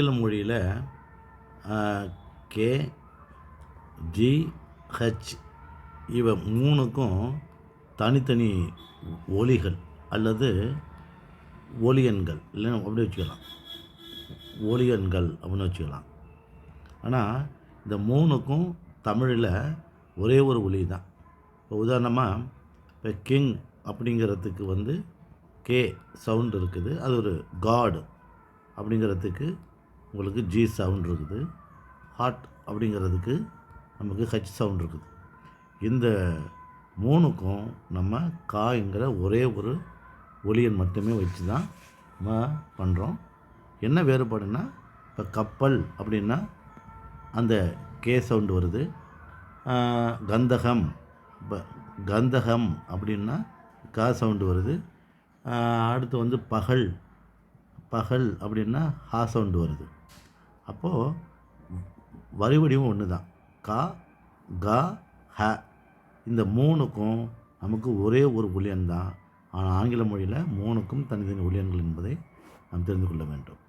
ஆங்கில மொழியில் K G H இவை மூணுக்கும் தனித்தனி ஒலிகள் அல்லது ஒலியன்கள். இல்லைன்னா அப்படி வச்சுக்கலாம். ஒலியன்கள் அப்படின்னு வச்சுக்கலாம். ஆனால் இந்த மூணுக்கும் தமிழில் ஒரே ஒரு ஒலி தான். இப்போ உதாரணமாக இப்போ கிங் அப்படிங்கிறதுக்கு வந்து கே சவுண்ட் இருக்குது. அது ஒரு காடு அப்படிங்கிறதுக்கு உங்களுக்கு ஜி சவுண்ட் இருக்குது. ஹாட் அப்படிங்கிறதுக்கு நமக்கு ஹச் சவுண்ட் இருக்குது. இந்த மூணுக்கும் நம்ம காய்ங்கிற ஒரே ஒரு ஒலியன் மட்டுமே வச்சு தான் நம்ம பண்ணுறோம் என்ன வேறுபாடுன்னா இப்போ கப்பல் அப்படின்னா அந்த கே சவுண்டு வருது. கந்தகம். இப்போ கந்தகம் அப்படின்னா கா சவுண்டு வருது. அடுத்து வந்து பகல் பகல் அப்படின்னா ஹா சவுண்டு வருது. அப்போது வரிவடிவும் ஒன்று தான். கா கா ஹ. இந்த மூணுக்கும் நமக்கு ஒரே ஒரு ஒலியன் தான். ஆனால் ஆங்கில மொழியில் மூணுக்கும் தனித்தனி ஒலியன்கள் என்பதை நாம் தெரிந்து கொள்ள வேண்டும்.